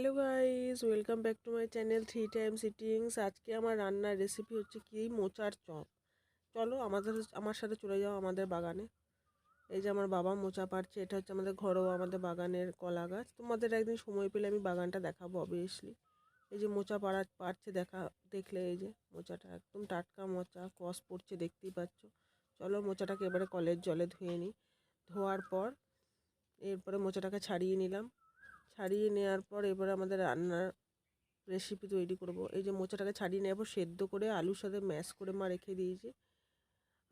Hello guys, welcome back to my channel three time sittings. আজকে আমার রান্নার recipe হচ্ছে কি? মোচার চপ। চলো আমাদের আমার সাথে চলে যাও আমাদের বাগানে। এই যে আমার বাবা মোচা পারছে এটা হচ্ছে আমাদের ঘরোয়া আমাদের বাগানের কলা গাছ। তোমাদের একদিন সময় পেলে আমি বাগানটা দেখাবো অবভিয়াসলি এই যে মোচা পাড়া পারছে দেখা, দেখলে এই যে মোচাটা একদম টাটকা মোচা কস পড়ছে, দেখতেই পাচ্ছ। চলো মোচাটাকে এবারে কলের জলে ধুয়ে নিই। ধোয়ার পর এরপরে মোচাটাকে ছাড়িয়ে নিলাম। ছাড়িয়ে নেওয়ার পর এবার আমাদের রান্নার রেসিপি তৈরি করব। এই যে মোচাটাকে ছাড়িয়ে নেওয়ার পর সেদ্ধ করে আলুর সাথে ম্যাশ করে মা রেখে দিয়েছে।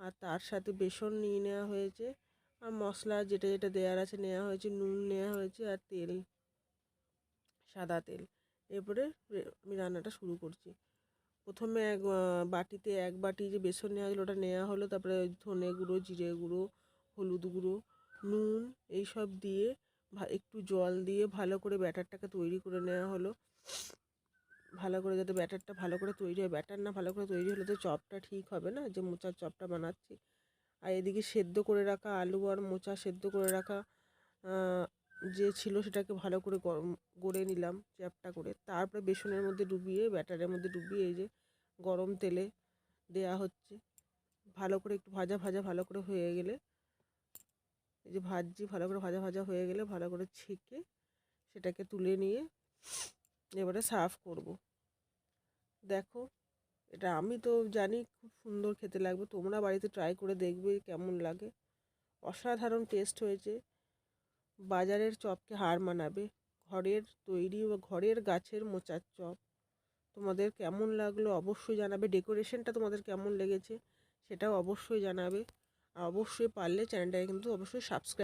আর তার সাথে বেসন নিয়ে নেওয়া হয়েছে। আর মশলা যেটা যেটা দেওয়ার আছে নেওয়া হয়েছে, নুন নেওয়া হয়েছে আর তেল, সাদা তেল। এরপরে আমি রান্নাটা শুরু করছি। প্রথমে এক বাটিতে এক বাটি যে বেসন নেওয়া হলো ওটা নেওয়া হলো। তারপরে ধনে গুঁড়ো, জিরে গুঁড়ো, হলুদ গুঁড়ো, নুন, এইসব দিয়ে একটু জল দিয়ে ভালো করে ব্যাটারটাকে তৈরি করে নেওয়া হলো। ভালো করে যাতে ব্যাটারটা ভালো করে তৈরি হয়। ব্যাটার না ভালো করে তৈরি হলে তো চপটা ঠিক হবে না, যে মোচার চপটা বানাচ্ছি। আর এদিকে সেদ্ধ করে রাখা আলু আর মোচা সেদ্ধ করে রাখা যে ছিল সেটাকে ভালো করে গরম, গড়ে নিলাম চ্যাপটা করে। তারপরে বেসনের মধ্যে ডুবিয়ে, ব্যাটারের মধ্যে ডুবিয়ে এই যে গরম তেলে দেয়া হচ্ছে। ভালো করে একটু ভাজা ভাজা ভালো করে হয়ে গেলে এই যে ভাজছি, ভালো করে ভাজা ভাজা হয়ে গেলে ভালো করে ছেঁকে সেটাকে তুলে নিয়ে এবারে সার্ভ করব। দেখো, এটা আমি তো জানি খুব সুন্দর খেতে লাগবে, তোমরা বাড়িতে ট্রাই করে দেখবে কেমন লাগে। অসাধারণ টেস্ট হয়েছে। বাজারের চপকে হার মানাবে। ঘরের তৈরি বা ঘরের গাছের মোচার চপ, তোমাদের কেমন লাগল অবশ্যই জানাবে। ডেকোরেশনটা তোমাদের কেমন লেগেছে সেটাও অবশ্যই জানাবে। অবশ্যই পারলে চ্যানেলটাকে কিন্তু অবশ্যই সাবস্ক্রাইব